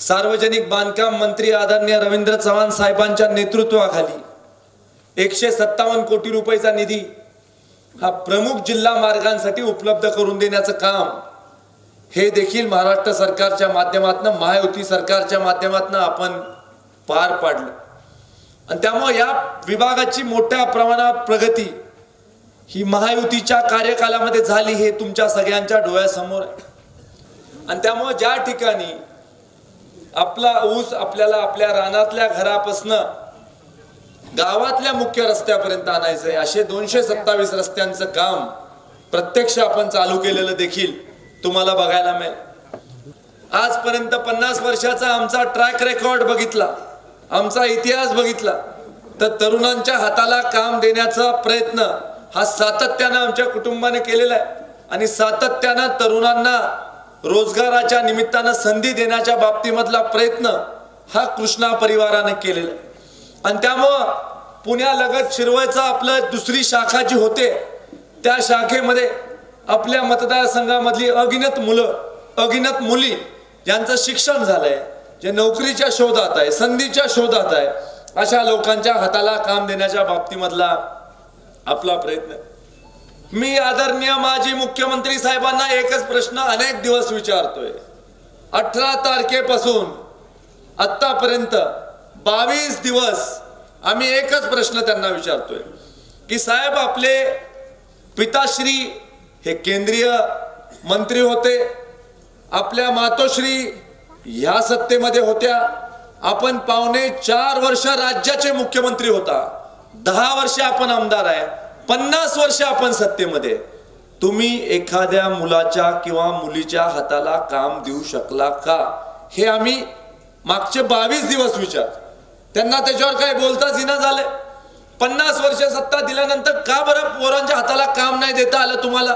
सार्वजनिक बांधकाम मंत्री आदरणीय रवींद्र चव्हाण साहेबांच्या नेतृत्वाखाली एकशे सत्तावन्न कोटी रुपयाचा निधी हा प्रमुख जिल्हा मार्गांसाठी उपलब्ध करून देण्याचं काम हे देखील महाराष्ट्र सरकारच्या माध्यमातून महायुती सरकारच्या माध्यमातून आपण पार पाडलं. आणि त्यामुळे या विभागाची मोठ्या प्रमाणात प्रगती ही महायुतीच्या कार्यकालामध्ये झाली हे तुमच्या सगळ्यांच्या डोळ्यासमोर आहे. आणि त्यामुळे ज्या ठिकाणी आपला ऊस आपल्याला आपल्या रानातल्या घरापासनं गावातल्या मुख्य रस्त्यापर्यंत आणायचं आहे असे दोनशे सत्तावीस रस्त्यांचं काम प्रत्यक्ष आपण चालू केलेलं देखील तुम्हाला बघायला मिळेल. आजपर्यंत पन्नास वर्षाचा आमचा ट्रॅक रेकॉर्ड बघितला. आमचा इतिहास बघितला. तर तरुणांच्या हाताला काम देण्याचा प्रयत्न हा सातत्यानं आमच्या कुटुंबाने केलेला आहे. आणि सातत्यानं तरुणांना रोजगाराच्या निमित्तानं संधी देण्याच्या बाबतीमधला प्रयत्न हा कृष्णा परिवाराने केलेला आहे आणि त्यामुळं पुण्यालगत शिरवळचा आपलं दुसरी शाखा जी होते त्या शाखेमध्ये आपल्या मतदारसंघामधली अगिनत मुलं अगिनत मुली यांचं शिक्षण झालंय जे नोकरीच्या शोधात आहे संधीच्या शोधात आहे अशा लोकांच्या हाताला काम देण्याच्या बाबतीमधला आपला प्रयत्न आहे. मी आदरणीय माजी मुख्यमंत्री साहेबांना एकच प्रश्न अनेक दिवस विचारतोय. अठरा तारखेपासून आत्तापर्यंत बावीस दिवस आम्ही एकच प्रश्न त्यांना विचारतोय की साहेब आपले पिताश्री हे केंद्रीय मंत्री होते आपल्या मातोश्री ह्या सत्तेमध्ये होत्या आपण पावणे चार वर्ष राज्याचे मुख्यमंत्री होता दहा वर्ष आपण आमदार आहे पन्नास वर्ष आपण सत्तेमध्ये तुम्ही एखाद्या मुलाच्या किंवा मुलीच्या हाताला काम देऊ शकला का? हे आम्ही मागचे बावीस दिवस विचार त्यांना त्याच्यावर काय बोलताच येणं झालंय? पन्नास वर्ष सत्ता दिल्यानंतर का बरं पोरांच्या हाताला काम नाही देता आलं तुम्हाला?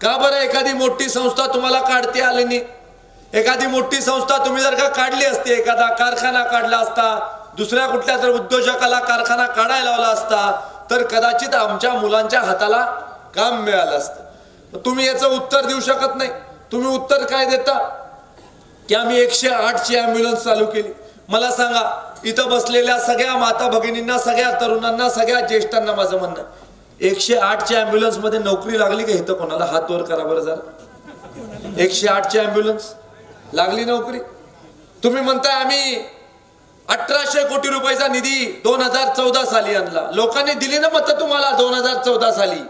का बरं एखादी मोठी संस्था तुम्हाला काढते आली नाही? एखादी मोठी संस्था तुम्ही जर का काढली असती एखादा कारखाना काढला असता दुसऱ्या कुठल्या तर उद्योजकाला कारखाना काढायला लावला असता तर कदाचित आमच्या मुलांच्या हाताला काम मिळालं असतं. तुम्ही याचं उत्तर देऊ शकत नाही. तुम्ही उत्तर काय देता? की आम्ही एकशे आठची ॲम्ब्युलन्स चालू केली. मला सांगा इथं बसलेल्या सगळ्या माता भगिनींना सगळ्या तरुणांना सगळ्या ज्येष्ठांना माझं म्हणणं. आहे, एकशे आठच्या ॲम्ब्युलन्समध्ये नोकरी लागली का इथं कोणाला? हात वर करा बरं जरा. एकशे आठची ॲम्ब्युलन्स लागली नोकरी? तुम्ही म्हणताय आम्ही अठराशे कोटी रुपयाचा निधी दोन हजार चौदा साली आणला. लोकांनी दिली ना मत तुम्हाला दोन हजार चौदा साली.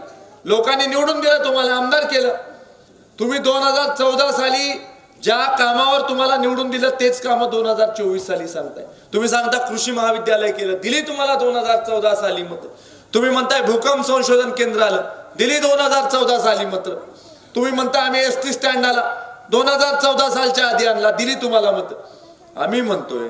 लोकांनी निवडून दिलं तुम्हाला आमदार केलं. तुम्ही दोन हजार चौदा साली ज्या कामावर तुम्हाला निवडून दिलं तेच काम दोन हजार चोवीस साली सांगताय. तुम्ही सांगता कृषी महाविद्यालय केलं दिली तुम्हाला दोन हजार चौदा साली मत. तुम्ही म्हणताय भूकंप संशोधन केंद्र आलं दिली दोन हजार चौदा साली मत. तुम्ही म्हणताय आम्ही एस टी स्टँड आला दोन हजार चौदा सालच्या आधी आणला दिली तुम्हाला मत. आम्ही म्हणतोय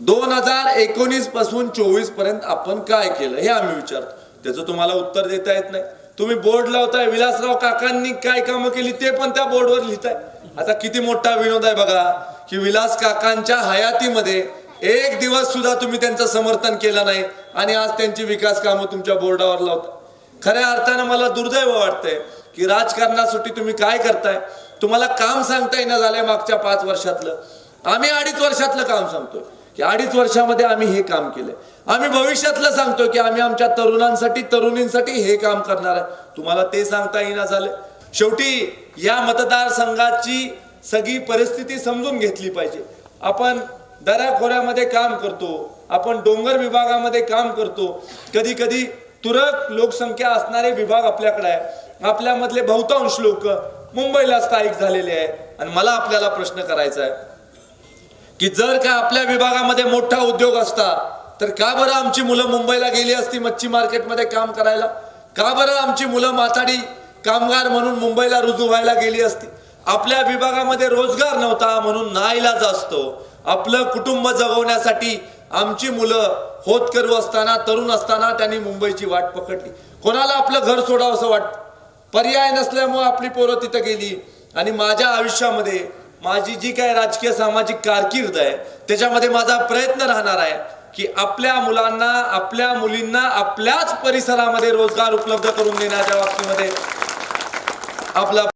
दोन हजार एकोणीसपासून चोवीसपर्यंत आपण काय केलं हे आम्ही विचारतो. त्याचं तुम्हाला उत्तर देता येत नाही. तुम्ही बोर्ड लावताय विलासराव काकांनी काय कामं केली ते पण त्या बोर्डवर लिहिताय. आता किती मोठा विनोद आहे बघा की विलास काकांच्या हयातीमध्ये एक दिवस सुद्धा तुम्ही त्यांचं समर्थन केलं नाही आणि आज त्यांची विकास कामं तुमच्या बोर्डावर लावता खऱ्या अर्थानं मला दुर्दैव वाटतंय की राजकारणासाठी तुम्ही काय करताय? तुम्हाला काम सांगता येणं झालंय मागच्या पाच वर्षातलं. आम्ही अडीच वर्षातलं काम सांगतोय. की अडीच वर्षामध्ये आम्ही हे काम केलंय. आम्ही भविष्यातलं सांगतो की आम्ही आमच्या तरुणांसाठी तरुणींसाठी हे काम करणार आहे. तुम्हाला ते सांगता येईना झालं. शेवटी या मतदारसंघाची सगळी परिस्थिती समजून घेतली पाहिजे. आपण दऱ्याखोऱ्यामध्ये काम करतो आपण डोंगर विभागामध्ये काम करतो. कधी कधी तुरळक लोकसंख्या असणारे विभाग आपल्याकडे आहे. आपल्यामधले बहुतांश लोक मुंबईला स्थायिक झालेले आहे आणि मला आपल्याला प्रश्न करायचा आहे की जर का आपल्या विभागामध्ये मोठा उद्योग असता तर का बरं आमची मुलं मुंबईला गेली असती मच्छी मार्केटमध्ये काम करायला? का बरं आमची मुलं माथाडी कामगार म्हणून मुंबईला रुजू व्हायला गेली असती? आपल्या विभागामध्ये रोजगार नव्हता म्हणून नाईलाज असतो. आपलं कुटुंब जगवण्यासाठी आमची मुलं होतकरू असताना तरुण असताना त्यांनी मुंबईची वाट पकडली. कोणाला आपलं घर सोडावं असं वाटतं? पर्याय नसल्यामुळे आपली पोरं तिथं गेली आणि माझ्या आयुष्यामध्ये माझी जी काय राजकीय सामाजिक कारकीर्द आहे त्याच्यामध्ये माझा प्रयत्न राहणार आहे की आपल्या मुलांना आपल्या मुलींना आपल्याच परिसरामध्ये रोजगार उपलब्ध करून देण्याच्या बाबतीमध्ये आपला